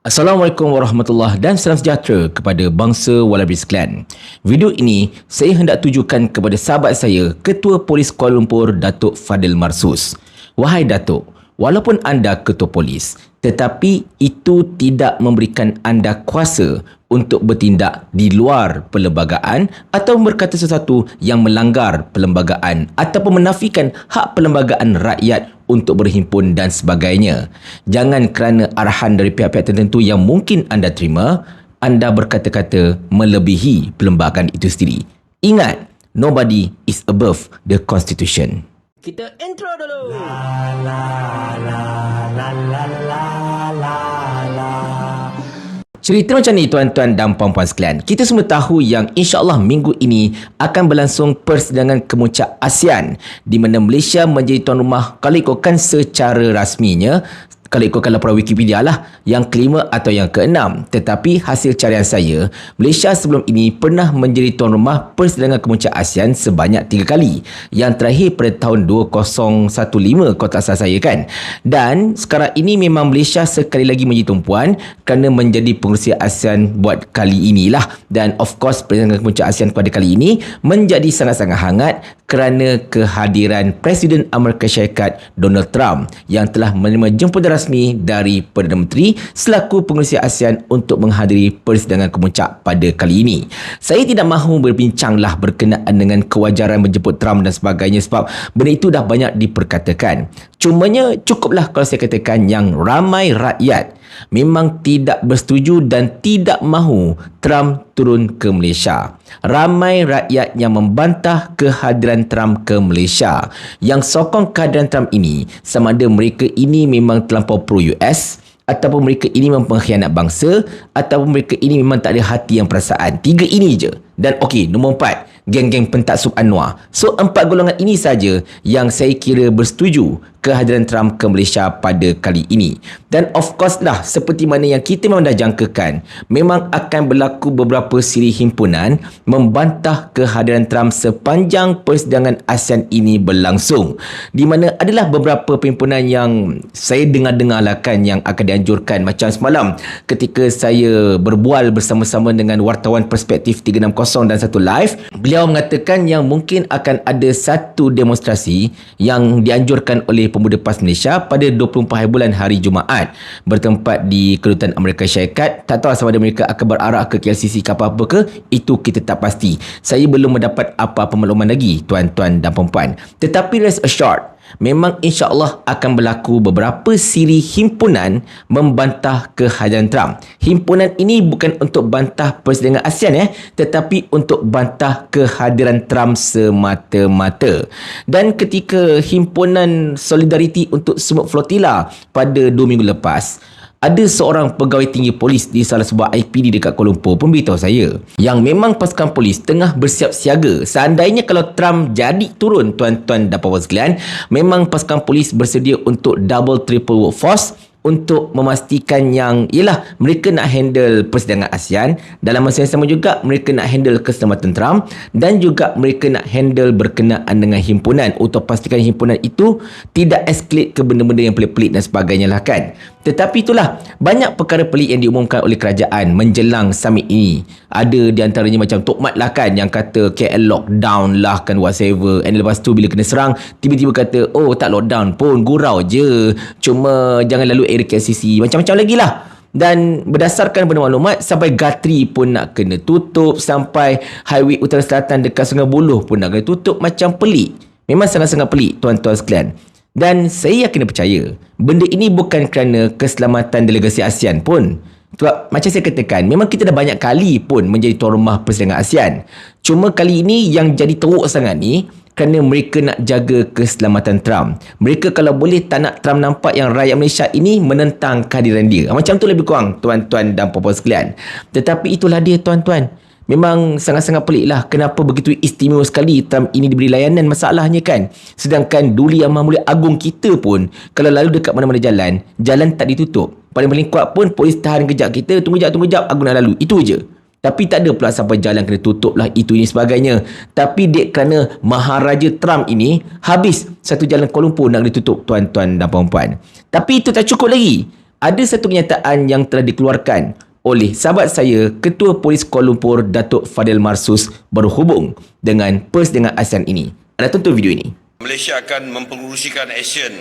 Assalamualaikum warahmatullahi dan salam sejahtera kepada bangsa Wallaby sekalian. Video ini saya hendak tujukan kepada sahabat saya, Ketua Polis Kuala Lumpur, Datuk Fadil Marsus. Wahai Datuk, walaupun anda ketua polis, tetapi itu tidak memberikan anda kuasa untuk bertindak di luar perlembagaan atau berkata sesuatu yang melanggar perlembagaan ataupun menafikan hak perlembagaan rakyat untuk berhimpun dan sebagainya. Jangan kerana arahan dari pihak-pihak tertentu yang mungkin anda terima, anda berkata-kata melebihi perlembagaan itu sendiri. Ingat, nobody is above the constitution. Kita intro dulu. La la la la la la la la. Cerita macam ni tuan-tuan dan puan-puan sekalian. Kita semua tahu yang insya-Allah minggu ini akan berlangsung persidangan kemuncak ASEAN di mana Malaysia menjadi tuan rumah kalau ikutkan secara rasminya kalau ikutkan laporan Wikipedia lah yang kelima atau yang keenam. Tetapi hasil carian saya, Malaysia sebelum ini pernah menjadi tuan rumah persidangan kemuncak ASEAN sebanyak tiga kali. Yang terakhir pada tahun 2015 kalau tak salah saya kan. Dan sekarang ini memang Malaysia sekali lagi menjadi tumpuan kerana menjadi pengurusi ASEAN buat kali inilah. Dan of course persidangan kemuncak ASEAN pada kali ini menjadi sangat-sangat hangat kerana kehadiran Presiden Amerika Syarikat Donald Trump yang telah menerima jemputan rasmi dari Perdana Menteri selaku pengurusi ASEAN untuk menghadiri persidangan kemuncak pada kali ini. Saya tidak mahu berbincanglah berkenaan dengan kewajaran menjemput Trump dan sebagainya sebab benda itu dah banyak diperkatakan. Cumanya cukuplah kalau saya katakan yang ramai rakyat memang tidak bersetuju dan tidak mahu Trump turun ke Malaysia. Ramai rakyat yang membantah kehadiran Trump ke Malaysia. Yang sokong kehadiran Trump ini sama ada mereka ini memang terlampau pro-US ataupun mereka ini memang pengkhianat bangsa ataupun mereka ini memang tak ada hati yang perasaan. Tiga ini je. Dan okey, nombor empat geng-geng pentaksub Anwar. So empat golongan ini saja yang saya kira bersetuju kehadiran Trump ke Malaysia pada kali ini. Dan of course lah seperti mana yang kita memang dah jangkakan, memang akan berlaku beberapa siri himpunan membantah kehadiran Trump sepanjang persidangan ASEAN ini berlangsung. Di mana adalah beberapa perhimpunan yang saya dengar-dengar lah kan yang akan dianjurkan macam semalam ketika saya berbual bersama-sama dengan wartawan perspektif 360 dan satu live, beliau mengatakan yang mungkin akan ada satu demonstrasi yang dianjurkan oleh Pemuda PAS Malaysia pada 24 hari bulan hari Jumaat bertempat di Kedutaan Amerika Syarikat. Tak tahu sama ada mereka akan berarah ke KLCC ke apa-apa ke, itu kita tak pasti. Saya belum mendapat apa-apa makluman lagi, tuan-tuan dan puan-puan. Tetapi rest assured, memang insya Allah akan berlaku beberapa siri himpunan membantah kehadiran Trump. Himpunan ini bukan untuk bantah persidangan ASEAN eh, tetapi untuk bantah kehadiran Trump semata-mata. Dan ketika himpunan solidariti untuk Semut Flotilla pada dua minggu lepas, ada seorang pegawai tinggi polis di salah sebuah IPD dekat Kuala Lumpur. Pun beritahu saya yang memang pasukan polis tengah bersiap siaga. Seandainya kalau Trump jadi turun tuan-tuan dan puan sekalian memang pasukan polis bersedia untuk double triple workforce untuk memastikan yang ialah mereka nak handle persidangan ASEAN. Dalam masa yang sama juga mereka nak handle keselamatan Trump dan juga mereka nak handle berkenaan dengan himpunan. Untuk pastikan himpunan itu tidak escalate ke benda-benda yang pelik-pelik dan sebagainya lah kan tetapi itulah banyak perkara pelik yang diumumkan oleh kerajaan menjelang summit ini. Ada di antaranya macam Tok Mat lah kan yang kata KL lockdown lah kan whatever. And lepas tu bila kena serang tiba-tiba kata oh tak lockdown pun gurau je. Cuma jangan lalu area KLCC macam-macam lagi lah. Dan berdasarkan pada maklumat sampai Gatri pun nak kena tutup. Sampai highway utara selatan dekat Sungai Buloh pun nak kena tutup. Macam pelik. Memang sangat-sangat pelik tuan-tuan sekalian dan saya yakin percaya benda ini bukan kerana keselamatan delegasi ASEAN pun sebab macam saya katakan memang kita dah banyak kali pun menjadi tuan rumah persidangan ASEAN cuma kali ini yang jadi teruk sangat ni kerana mereka nak jaga keselamatan Trump. Mereka kalau boleh tak nak Trump nampak yang rakyat Malaysia ini menentang kehadiran dia. Macam tu lebih kurang tuan-tuan dan puan-puan sekalian. Tetapi itulah dia tuan-tuan. Memang sangat-sangat pelik lah kenapa begitu istimewa sekali Trump ini diberi layanan masalahnya kan. Sedangkan Duli Yang Maha Mulia Agung kita pun kalau lalu dekat mana-mana jalan, jalan tak ditutup. Paling-paling kuat pun polis tahan kejap kita, tunggu jap, tunggu jap, Agung nak lalu. Itu je. Tapi tak ada pula sampai jalan kena tutup lah itu ini sebagainya. Tapi dek kerana Maharaja Trump ini habis satu jalan Kuala Lumpur nak ditutup tuan-tuan dan puan-puan. Tapi itu tak cukup lagi. ada satu kenyataan yang telah dikeluarkan oleh sahabat saya, Ketua Polis Kuala Lumpur, Datuk Fadil Marsus berhubung dengan Pers dengan ASEAN ini. Anda tonton video ini. Malaysia akan mempengurusikan ASEAN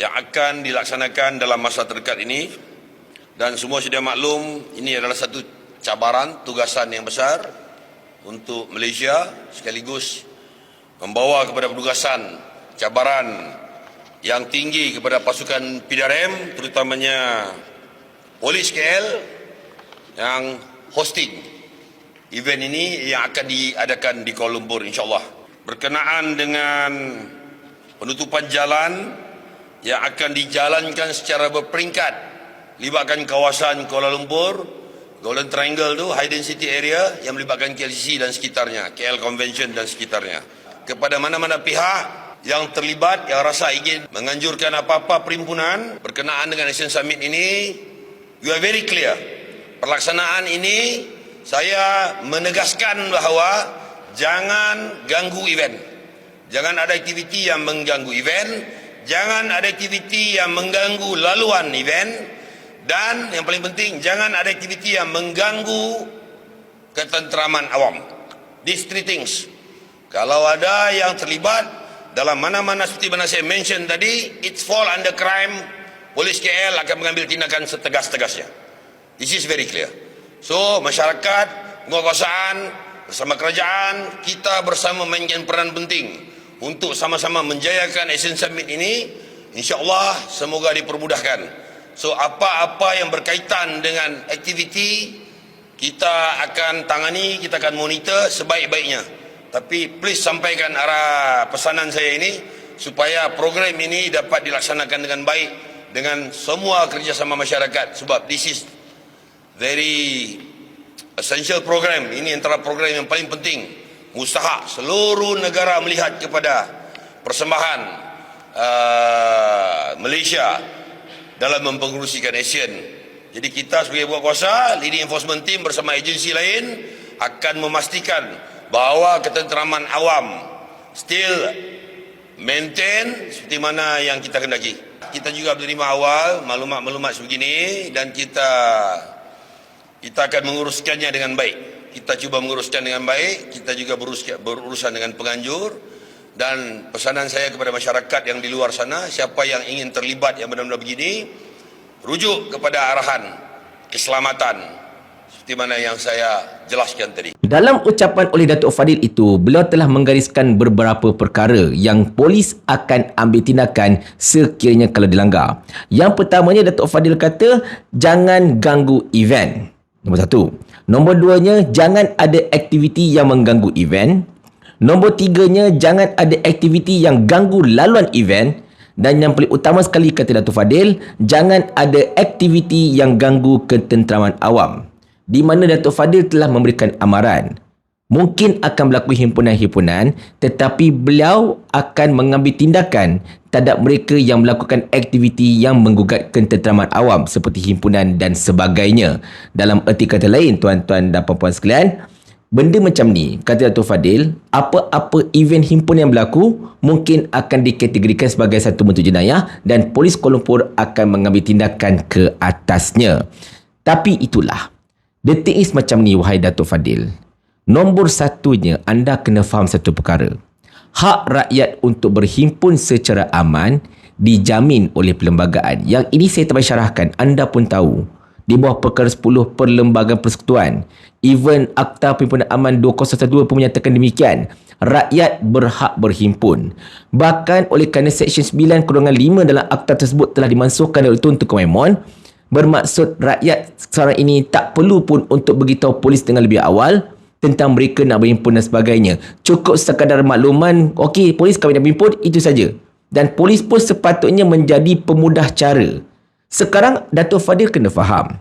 yang akan dilaksanakan dalam masa terdekat ini dan semua sudah maklum ini adalah satu cabaran tugasan yang besar untuk Malaysia sekaligus membawa kepada penugasan cabaran yang tinggi kepada pasukan PDRM terutamanya polis KL yang hosting event ini yang akan diadakan di Kuala Lumpur insyaAllah. Berkenaan dengan penutupan jalan yang akan dijalankan secara berperingkat libatkan kawasan Kuala Lumpur Golden Triangle tu high density area yang melibatkan KLCC dan sekitarnya KL Convention dan sekitarnya. Kepada mana-mana pihak yang terlibat yang rasa ingin menganjurkan apa-apa perhimpunan berkenaan dengan Asian Summit ini you are very clear. Pelaksanaan ini saya menegaskan bahawa jangan ganggu event. Jangan ada aktiviti yang mengganggu event. Jangan ada aktiviti yang mengganggu laluan event. Dan yang paling penting jangan ada aktiviti yang mengganggu ketenteraman awam. These three things. Kalau ada yang terlibat dalam mana-mana seperti mana saya mention tadi it fall under crime polis KL akan mengambil tindakan setegas-tegasnya. This is very clear. So masyarakat penguasaan bersama kerajaan kita bersama mainkan peran penting untuk sama-sama menjayakan Asian Summit ini insyaAllah semoga dipermudahkan. So apa-apa yang berkaitan dengan aktiviti kita akan tangani kita akan monitor sebaik-baiknya tapi please sampaikan arah pesanan saya ini supaya program ini dapat dilaksanakan dengan baik dengan semua kerjasama masyarakat sebab this is very essential program. Ini antara program yang paling penting. Mustahak seluruh negara melihat kepada persembahan uh, Malaysia dalam mempengurusikan ASEAN jadi kita sebagai buat kuasa leading enforcement team bersama agensi lain akan memastikan bahawa ketenteraman awam still maintain seperti mana yang kita kendaki. Kita juga menerima awal maklumat-maklumat sebegini dan kita kita akan menguruskannya dengan baik. Kita cuba menguruskan dengan baik, kita juga berurusan dengan penganjur dan pesanan saya kepada masyarakat yang di luar sana, siapa yang ingin terlibat yang benar-benar begini, rujuk kepada arahan keselamatan seperti mana yang saya jelaskan tadi. Dalam ucapan oleh Datuk Fadil itu, beliau telah menggariskan beberapa perkara yang polis akan ambil tindakan sekiranya kalau dilanggar. Yang pertamanya Datuk Fadil kata, jangan ganggu event. Nombor satu. Nombor duanya, jangan ada aktiviti yang mengganggu event. Nombor tiganya, jangan ada aktiviti yang ganggu laluan event. Dan yang paling utama sekali kata Datuk Fadil, jangan ada aktiviti yang ganggu ketenteraman awam di mana Datuk Fadil telah memberikan amaran. Mungkin akan berlaku himpunan-himpunan tetapi beliau akan mengambil tindakan terhadap mereka yang melakukan aktiviti yang menggugat ketenteraman awam seperti himpunan dan sebagainya. Dalam erti kata lain tuan-tuan dan puan-puan sekalian benda macam ni kata Datuk Fadil apa-apa event himpunan yang berlaku mungkin akan dikategorikan sebagai satu bentuk jenayah dan polis Kuala Lumpur akan mengambil tindakan ke atasnya. Tapi itulah The thing is macam ni wahai Datuk Fadil. Nombor satunya anda kena faham satu perkara. Hak rakyat untuk berhimpun secara aman dijamin oleh perlembagaan. Yang ini saya tersyarahkan. Anda pun tahu. Di bawah perkara 10 Perlembagaan Persekutuan. Even Akta Perhimpunan Aman 2012 pun menyatakan demikian. Rakyat berhak berhimpun. Bahkan oleh kerana Seksyen 9 Kurungan 5 dalam akta tersebut telah dimansuhkan oleh Tun Tukar Maimon bermaksud rakyat sekarang ini tak perlu pun untuk beritahu polis dengan lebih awal tentang mereka nak berhimpun dan sebagainya. Cukup sekadar makluman, okey polis kami nak berhimpun, itu saja. Dan polis pun sepatutnya menjadi pemudah cara. Sekarang Dato' Fadil kena faham.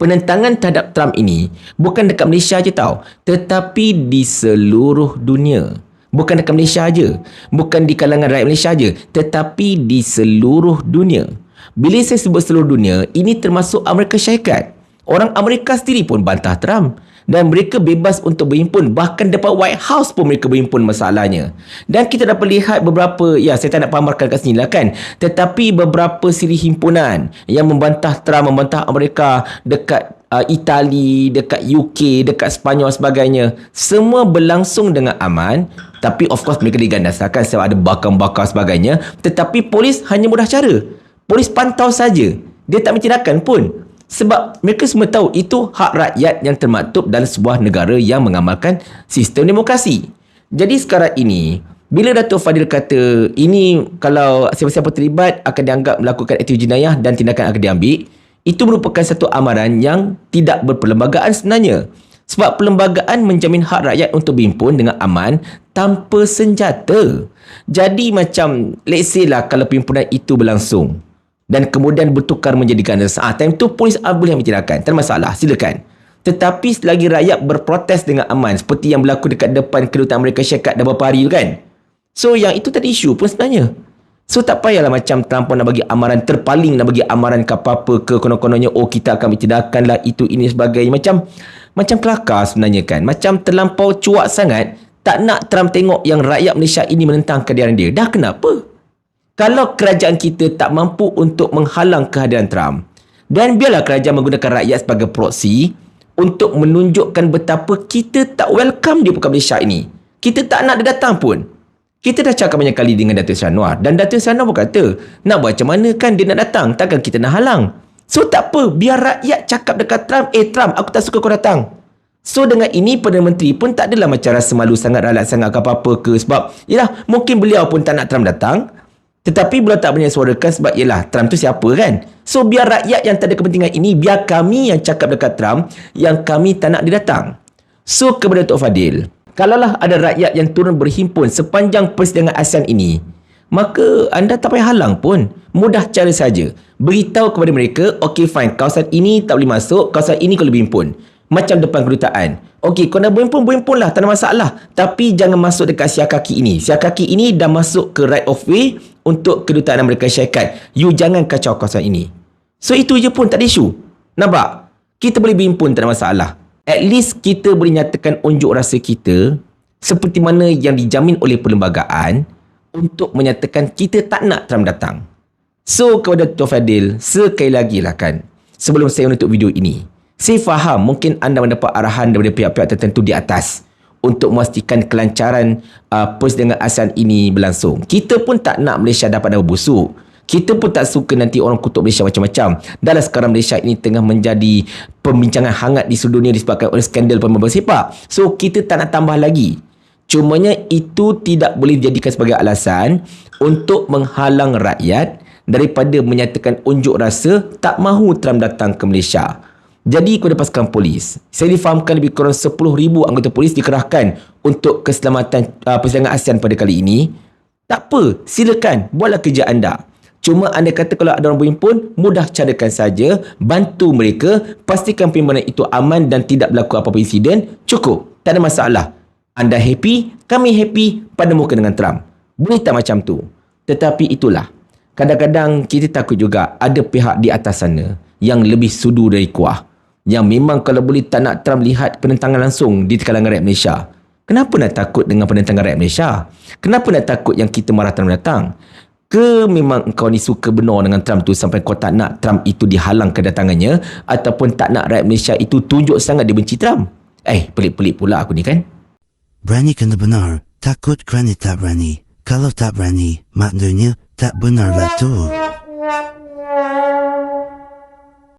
Penentangan terhadap Trump ini bukan dekat Malaysia je tau. Tetapi di seluruh dunia. Bukan dekat Malaysia je. Bukan di kalangan rakyat Malaysia je. Tetapi di seluruh dunia. Bila saya sebut seluruh dunia, ini termasuk Amerika Syarikat. Orang Amerika sendiri pun bantah Trump. dan mereka bebas untuk berhimpun. Bahkan depan White House pun mereka berhimpun masalahnya. Dan kita dapat lihat beberapa ya saya tak nak pamarkan kat sini lah kan. Tetapi beberapa siri himpunan yang membantah Trump membantah Amerika dekat uh, Itali dekat UK dekat Sepanyol sebagainya semua berlangsung dengan aman. Tapi of course mereka digandaskan sebab ada bakar-bakar sebagainya. Tetapi polis hanya mudah cara polis pantau saja dia tak mentindakan pun sebab mereka semua tahu itu hak rakyat yang termaktub dalam sebuah negara yang mengamalkan sistem demokrasi. Jadi sekarang ini, bila Datuk Fadil kata ini kalau siapa-siapa terlibat akan dianggap melakukan aktiviti jenayah dan tindakan akan diambil, itu merupakan satu amaran yang tidak berperlembagaan sebenarnya. Sebab perlembagaan menjamin hak rakyat untuk berhimpun dengan aman tanpa senjata. Jadi macam let's say lah kalau perhimpunan itu berlangsung dan kemudian bertukar menjadi ganda. Ah, time tu polis ah, boleh ambil tindakan. Tak ada masalah. Silakan. Tetapi selagi rakyat berprotes dengan aman seperti yang berlaku dekat depan kedutaan Amerika Syarikat dah beberapa hari tu kan. So yang itu tadi isu pun sebenarnya. So tak payahlah macam Trump nak bagi amaran terpaling nak bagi amaran ke apa-apa ke konon-kononnya oh kita akan bertindakan lah itu ini sebagainya. Macam macam kelakar sebenarnya kan. Macam terlampau cuak sangat tak nak Trump tengok yang rakyat Malaysia ini menentang kehadiran dia. Dah kenapa? Kalau kerajaan kita tak mampu untuk menghalang kehadiran Trump dan biarlah kerajaan menggunakan rakyat sebagai proksi untuk menunjukkan betapa kita tak welcome di bukan Malaysia ini. Kita tak nak dia datang pun. Kita dah cakap banyak kali dengan Datuk Sanwar dan Datuk Sanwar pun kata, nak buat macam mana kan dia nak datang, takkan kita nak halang. So tak apa, biar rakyat cakap dekat Trump, eh Trump aku tak suka kau datang. So dengan ini Perdana Menteri pun tak adalah macam rasa malu sangat ralat sangat ke apa-apa ke sebab yalah mungkin beliau pun tak nak Trump datang tetapi beliau tak punya suarakan sebab ialah Trump tu siapa kan? So biar rakyat yang tak ada kepentingan ini, biar kami yang cakap dekat Trump yang kami tak nak dia datang. So kepada Tok Fadil, kalaulah ada rakyat yang turun berhimpun sepanjang persidangan ASEAN ini, maka anda tak payah halang pun. Mudah cara saja. Beritahu kepada mereka, okay fine, kawasan ini tak boleh masuk, kawasan ini kau boleh berhimpun. Macam depan kedutaan. Okey, kau nak berhimpun, berhimpun lah. Tak ada masalah. Tapi jangan masuk dekat siak kaki ini. Siak kaki ini dah masuk ke right of way untuk kedutaan Amerika Syarikat. You jangan kacau kawasan ini. So itu je pun tak ada isu. Nampak? Kita boleh bimpun tak ada masalah. At least kita boleh nyatakan unjuk rasa kita seperti mana yang dijamin oleh perlembagaan untuk menyatakan kita tak nak Trump datang. So kepada Tuan Fadil, sekali lagi lah kan, sebelum saya menutup video ini, saya faham mungkin anda mendapat arahan daripada pihak-pihak tertentu di atas untuk memastikan kelancaran uh, persidangan ASEAN ini berlangsung. Kita pun tak nak Malaysia dapat nama busuk. Kita pun tak suka nanti orang kutuk Malaysia macam-macam. Dalam sekarang Malaysia ini tengah menjadi pembincangan hangat di seluruh dunia disebabkan oleh skandal pemain sepak. So kita tak nak tambah lagi. Cumanya itu tidak boleh dijadikan sebagai alasan untuk menghalang rakyat daripada menyatakan unjuk rasa tak mahu Trump datang ke Malaysia. Jadi kepada pasukan polis, saya difahamkan lebih kurang 10,000 anggota polis dikerahkan untuk keselamatan uh, persidangan ASEAN pada kali ini. Tak apa, silakan buatlah kerja anda. Cuma anda kata kalau ada orang berhimpun, mudah carakan saja, bantu mereka, pastikan perhimpunan itu aman dan tidak berlaku apa-apa insiden, cukup. Tak ada masalah. Anda happy, kami happy pada muka dengan Trump. Boleh tak macam tu? Tetapi itulah. Kadang-kadang kita takut juga ada pihak di atas sana yang lebih sudu dari kuah yang memang kalau boleh tak nak Trump lihat penentangan langsung di kalangan rakyat Malaysia. Kenapa nak takut dengan penentangan rakyat Malaysia? Kenapa nak takut yang kita marah Trump datang? Ke memang kau ni suka benar dengan Trump tu sampai kau tak nak Trump itu dihalang kedatangannya ataupun tak nak rakyat Malaysia itu tunjuk sangat dia benci Trump? Eh, pelik-pelik pula aku ni kan? Berani kena benar, takut kerana tak berani. Kalau tak berani, maknanya tak benarlah tu.